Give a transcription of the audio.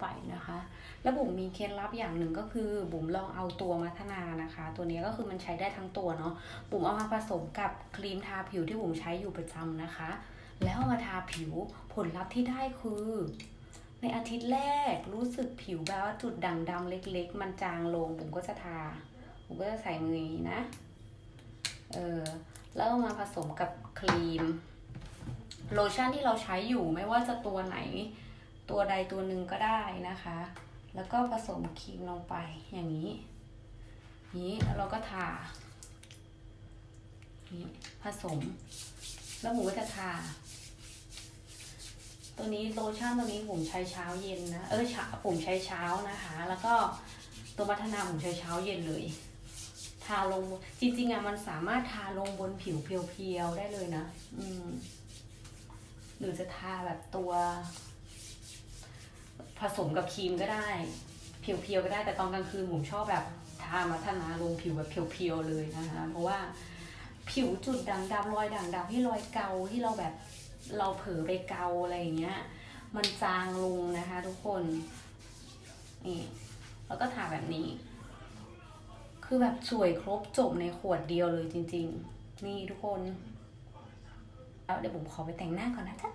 ไปนะคะ แล้วบุ๋มมีเคล็ดลับอย่างหนึ่งก็คือ บุ๋มลองเอาตัวมัทนานะคะ ตัวนี้ก็คือมันใช้ได้ทั้งตัวเนาะบุ๋มเอามาผสมกับครีมทาผิวที่บุ๋มใช้อยู่ประจำนะคะ แล้วมาทาผิวผลลัพธ์ที่ได้คือ ในอาทิตย์แรกรู้สึกผิวแบบว่าจุดด่างดำเล็ก ๆ มันจางลงบุ๋มก็จะทาบุ๋มก็จะใส่มืออย่างนี้นะเออแล้วมาผสมกับครีม โลชั่นที่เราใช้อยู่ไม่ว่าจะตัวไหน ตัวใดตัวหนึ่งก็ได้นะคะ แล้วก็ผสมครีมลงไปอย่างนี้ นี้แล้วเราก็ทา นี่ผสม แล้วหมูก็จะทา ตัวนี้โลชั่นตัวนี้ผมใช้เช้าเย็นนะ เออผมใช้เช้านะคะ แล้วก็ตัวมัทนาผมใช้เช้าเย็นเลย ทาลงจริงๆอะมันสามารถทาลงบนผิวเพียวๆได้เลยนะ อืมหรือจะทาแบบตัว ผสมกับครีมก็ได้ เพียวๆก็ได้แต่ตอนกลางคืนผมชอบแบบทามัทนาลงผิวแบบเพียวๆเลยนะคะเพราะว่าผิวจุดด่างดำรอยด่างดำที่รอยเกาที่เราแบบเราเผลอไปเกาอะไรอย่างเงี้ย มันจางลงนะคะทุกคนนี่แล้วก็ทาแบบนี้ คือแบบสวยครบจบในขวดเดียวเลยจริง ๆ นี่ทุกคน เอาเดี๋ยวผมขอไปแต่งหน้าก่อนนะจ๊ะ